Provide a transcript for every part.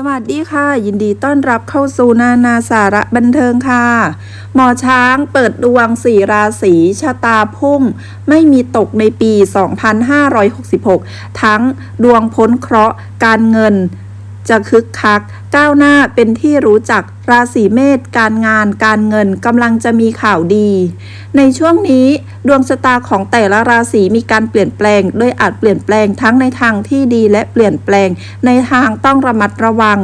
สวัสดีค่ะ ยินดีต้อนรับเข้าสู่นานาสาระบันเทิงค่ะ หมอช้างเปิดดวงสี่ราศีชะตาพุ่ง ไม่มีตกในปี 2566 ทั้งดวงพ้นเคราะห์การเงิน จะคึกคัก ก้าวหน้าเป็นที่รู้จักราศีเมษการงานการเงินกำลังจะมีข่าวดี ในช่วงนี้ดวงชะตาของแต่ละราศีมีการเปลี่ยนแปลง โดยอาจเปลี่ยนแปลงทั้งในทางที่ดีและเปลี่ยนแปลงในทางต้องระมัดระวัง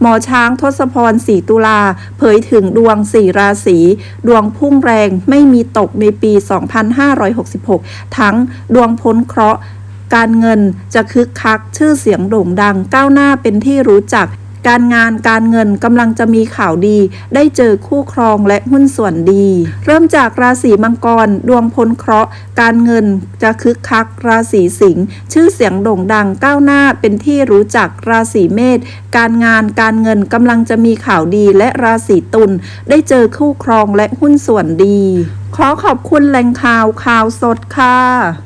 หมอช้างทศพรสีตุลาเผยถึงดวงสี่ราศีดวงพุ่งแรงไม่มีตกในปี 2566 ทั้งดวงพ้นเคราะห์การเงินจะคึกคักชื่อเสียงโด่งดังก้าวหน้าเป็นที่รู้จัก การงานการเงินกำลังจะมีข่าวดี ได้เจอคู่ครองและหุ้นส่วนดี เริ่มจากราศีมังกร ดวงพ้นเคราะห์การเงินจะคึกคัก ราศีสิงห์ชื่อเสียงโด่งดังก้าวหน้าเป็นที่รู้จักราศีเมษการงานการเงินกำลังจะมีข่าวดีและราศีตุลได้เจอคู่ครองและหุ้นส่วนดี ขอขอบคุณแหล่งข่าวข่าวสดค่ะ